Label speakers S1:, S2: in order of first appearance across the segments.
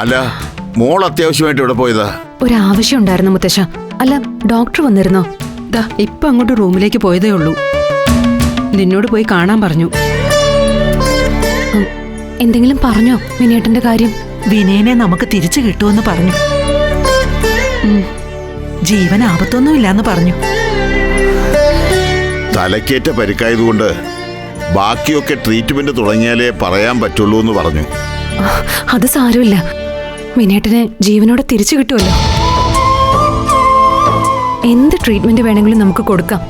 S1: അല്ല മോൾ അത്യാവശ്യമായിട്ട് ഇവിടെ പോയതാ?
S2: ഒരു ആവശ്യം ഉണ്ടായിരുന്നു മുത്തശ്ശ. അല്ല ഡോക്ടർ വന്നിരുന്നോ?
S3: ദാ ഇപ്പൊ അങ്ങോട്ട് റൂമിലേക്ക് പോയതേ ഉള്ളൂ. നിന്നോട് പോയി കാണാൻ പറഞ്ഞു.
S2: എന്തെങ്കിലും പറഞ്ഞോ വിനേട്ടന്റെ കാര്യം?
S4: വിനയനെ നമുക്ക് തിരിച്ചു കിട്ടുമെന്ന് പറഞ്ഞു. ജീവൻ ആപത്തൊന്നും ഇല്ലാന്ന് പറഞ്ഞു.
S1: തലക്കേറ്റ പരിക്കായതുകൊണ്ട് ബാക്കിയൊക്കെ ട്രീറ്റ്മെന്റ് തുടങ്ങിയാലേ പറയാൻ പറ്റുള്ളൂ എന്ന് പറഞ്ഞു
S2: അത് സാരമില്ല. വിനേട്ടന് ജീവനോടെ തിരിച്ചു കിട്ടുമല്ലോ. എന്ത് ട്രീറ്റ്മെന്റ് വേണമെങ്കിലും നമുക്ക് കൊടുക്കാം.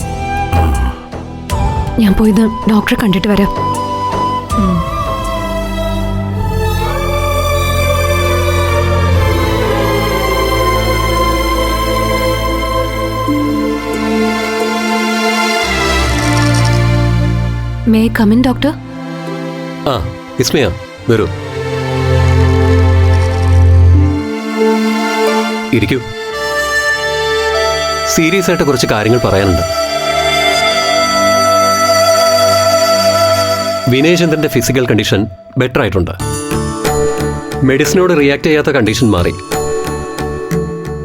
S2: ഞാൻ പോയിന്ന് ഡോക്ടറെ കണ്ടിട്ട് വരാം. മേ കമിൻ ഡോക്ടർ
S5: ആ വിസ്മയ വരൂ. ഇരിക്കൂ. സീരിയസ് ആയിട്ട് കുറച്ച് കാര്യങ്ങൾ പറയാനുണ്ട്. വിനയചന്ദ്രന്റെ ഫിസിക്കൽ കണ്ടീഷൻ ബെറ്റർ ആയിട്ടുണ്ട്? മെഡിസിനോട് റിയാക്ട് ചെയ്യാത്ത കണ്ടീഷൻ മാറി.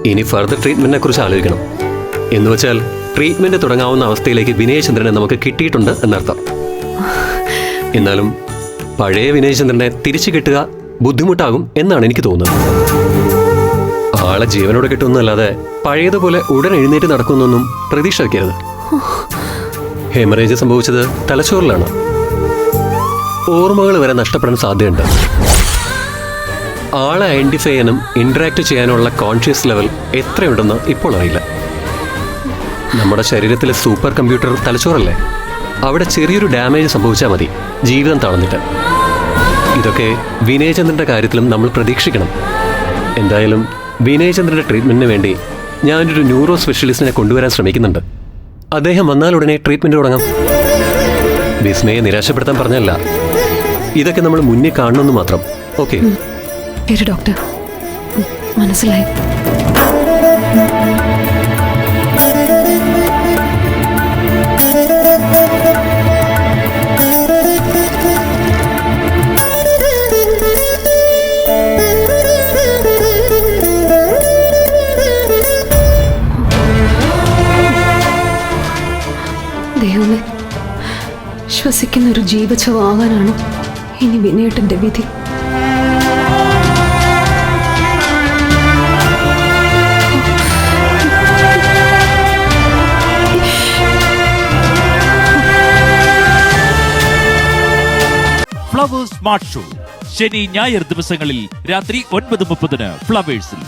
S5: ഇനി ഫർദർ ട്രീറ്റ്മെന്റിനെ കുറിച്ച് ആലോചിക്കണം. എന്ന് വെച്ചാൽ ട്രീറ്റ്മെന്റ് തുടങ്ങാവുന്ന അവസ്ഥയിലേക്ക് വിനയചന്ദ്രനെ നമുക്ക് കിട്ടിയിട്ടുണ്ട് എന്നർത്ഥം. എന്നാലും പഴയ വിനയചന്ദ്രനെ തിരിച്ചു കിട്ടുക ബുദ്ധിമുട്ടാകും എന്നാണ് എനിക്ക് തോന്നുന്നത്. ആളെ ജീവനോടെ കിട്ടുമെന്നല്ലാതെ പഴയതുപോലെ ഉടൻ എഴുന്നേറ്റ് നടക്കുന്നൊന്നും പ്രതീക്ഷ വയ്ക്കരുത് ഹെമറേജ് സംഭവിച്ചത് തലച്ചോറിലാണ്. ഓർമ്മകൾ വരെ നഷ്ടപ്പെടാൻ സാധ്യതയുണ്ട്. ആളെ ഐഡന്റിഫൈ ചെയ്യാനും ഇന്ററാക്ട് ചെയ്യാനുള്ള കോൺഷ്യസ് ലെവൽ എത്രയുണ്ടെന്ന് ഇപ്പോൾ അറിയില്ല. നമ്മുടെ ശരീരത്തിലെ സൂപ്പർ കമ്പ്യൂട്ടർ തലച്ചോറല്ലേ? അവിടെ ചെറിയൊരു ഡാമേജ് സംഭവിച്ചാൽ മതി. ജീവിതം തളർന്നിട്ട്. ഇതൊക്കെ വിനയചന്ദ്രന്റെ കാര്യത്തിലും നമ്മൾ പ്രതീക്ഷിക്കണം. എന്തായാലും വിനയചന്ദ്രന്റെ ട്രീറ്റ്മെന്റിന് വേണ്ടി ഞാനൊരു ന്യൂറോ സ്പെഷ്യലിസ്റ്റിനെ കൊണ്ടുവരാൻ ശ്രമിക്കുന്നുണ്ട്. അദ്ദേഹം വന്നാൽ ഉടനെ ട്രീറ്റ്മെന്റ് തുടങ്ങാം. വിസ്മയെ നിരാശപ്പെടുത്താൻ പറഞ്ഞല്ല. ഇതൊക്കെ നമ്മൾ മുന്നേ കാണണമെന്ന് മാത്രം. Okay
S2: doctor. മനസ്സിലായി. ദൈവമേ ശ്വസിക്കുന്ന ഒരു ജീവച്ഛവാകാനാണ് ഇനി വിനേട്ടന്റെ വിധി.
S6: Flowers smart show. ശനി ഞായർ ദിവസങ്ങളിൽ രാത്രി ഒൻപത് മുപ്പതിന് ഫ്ലവേഴ്സിൽ.